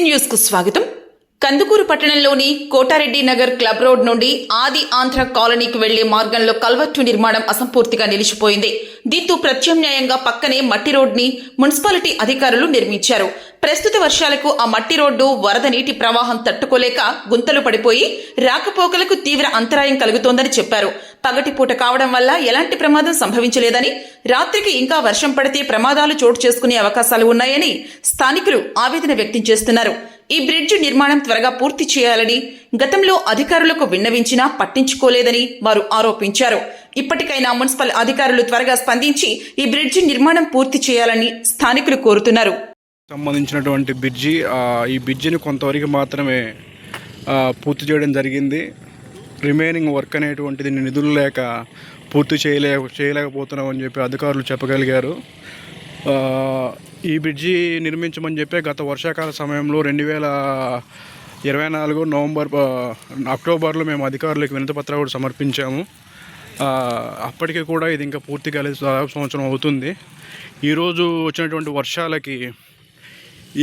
న్యూస్కు స్వాగతం. కందుకూరు పట్టణంలోని కోటారెడ్డి నగర్ క్లబ్ రోడ్ నుండి ఆది ఆంధ్ర కాలనీకి వెళ్ళే మార్గంలో కల్వర్టు నిర్మాణం అసంపూర్తిగా నిలిచిపోయింది. దీంతో ప్రత్యామ్నాయంగా పక్కనే మట్టి రోడ్ని మున్సిపాలిటీ అధికారులు నిర్మించారు. ప్రస్తుత వర్షాలకు ఆ మట్టి రోడ్డు వరద నీటి ప్రవాహం తట్టుకోలేక గుంతలు పడిపోయి రాకపోకలకు తీవ్ర అంతరాయం కలుగుతోందని చెప్పారు. పగటిపూట కావడం వల్ల ఎలాంటి ప్రమాదం సంభవించలేదని రాత్రికి ఇంకా వర్షం పడితే ప్రమాదాలు చోటు చేసుకునే అవకాశాలు ఉన్నాయని స్థానికులు ఆవేదన వ్యక్తం చేస్తున్నారు. ఈ బ్రిడ్జ్ నిర్మాణం త్వరగా పూర్తి చేయాలని గతంలో అధికారులకు విన్నవించినా పట్టించుకోలేదని వారు ఆరోపించారు. ఇప్పటికైనా మున్సిపల్ అధికారులు త్వరగా స్పందించి ఈ బ్రిడ్జ్ నిర్మాణం పూర్తి చేయాలని స్థానికులు కోరుతున్నారు. సంబంధించినటువంటి బ్రిడ్జి ఈ బ్రిడ్జిని కొంతవరకు మాత్రమే పూర్తి చేయడం జరిగింది. రిమైనింగ్ వర్క్ అనేటువంటిది నిధులు లేక పూర్తి చేయలే చేయలేకపోతున్నామని చెప్పి అధికారులు చెప్పగలిగారు. ఈ బ్రిడ్జి నిర్మించమని చెప్పి గత వర్షాకాల సమయంలో రెండు వేల ఇరవై నాలుగు నవంబర్ అక్టోబర్లో మేము అధికారులకు వినతిపత్రం కూడా సమర్పించాము. అప్పటికి కూడా ఇది ఇంకా పూర్తి కాలేదు దాదాపు సంవత్సరం అవుతుంది. ఈరోజు వచ్చినటువంటి వర్షాలకి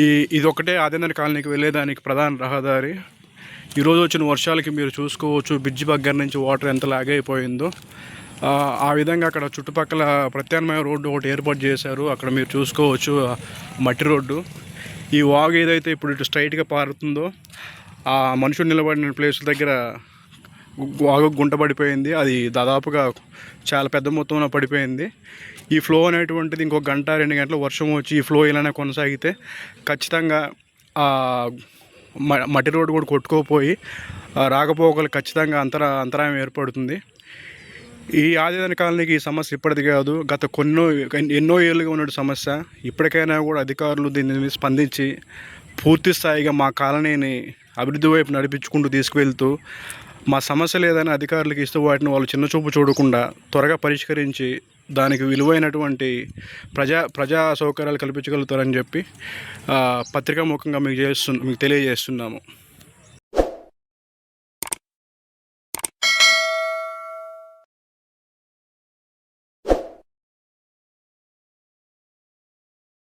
ఈ ఇది ఒకటే ఆదేంద్ర కాలనీకి వెళ్ళేదానికి ప్రధాన రహదారి. ఈరోజు వచ్చిన వర్షాలకి మీరు చూసుకోవచ్చు బ్రిడ్జి దగ్గర నుంచి వాటర్ ఎంత లాగైపోయిందో. ఆ, విధంగా అక్కడ చుట్టుపక్కల ప్రత్యామ్నాయ రోడ్డు ఒకటి ఏర్పాటు చేశారు. అక్కడ మీరు చూసుకోవచ్చు మట్టి రోడ్డు. ఈ వాగు ఏదైతే ఇప్పుడు ఇటు స్ట్రైట్గా పారుతుందో ఆ మనుషులు నిలబడిన ప్లేస్ దగ్గర వాగు గుంట పడిపోయింది. అది దాదాపుగా చాలా పెద్ద మొత్తంలో పడిపోయింది. ఈ ఫ్లో అనేటువంటిది ఇంకో గంట రెండు గంటల వర్షం వచ్చి ఈ ఫ్లో ఇలానే కొనసాగితే ఖచ్చితంగా మ- మట్టి రోడ్డు కూడా కొట్టుకోపోయి రాకపోకలు ఖచ్చితంగా అంతరా అంతరాయం ఏర్పడుతుంది. ఈ ఆదివారం కాలనీకి ఈ సమస్య ఇప్పటిది కాదు. గత కొన్నో ఎన్నో ఏళ్ళుగా ఉన్న సమస్య. ఇప్పటికైనా కూడా అధికారులు దీని మీద స్పందించి పూర్తి స్థాయిగా మా కాలనీని అభివృద్ధి వైపు నడిపించుకుంటూ తీసుకువెళ్తూ మా సమస్యలు ఏదైనా అధికారులకు ఇస్తూ వాటిని వాళ్ళు చిన్న చూపు చూడకుండా త్వరగా పరిష్కరించి దానికి విలువైనటువంటి ప్రజా ప్రజా సౌకర్యాలు కల్పించగలుగుతారని చెప్పి పత్రికా ముఖంగా మీకు చేస్తు మీకు తెలియజేస్తున్నాము.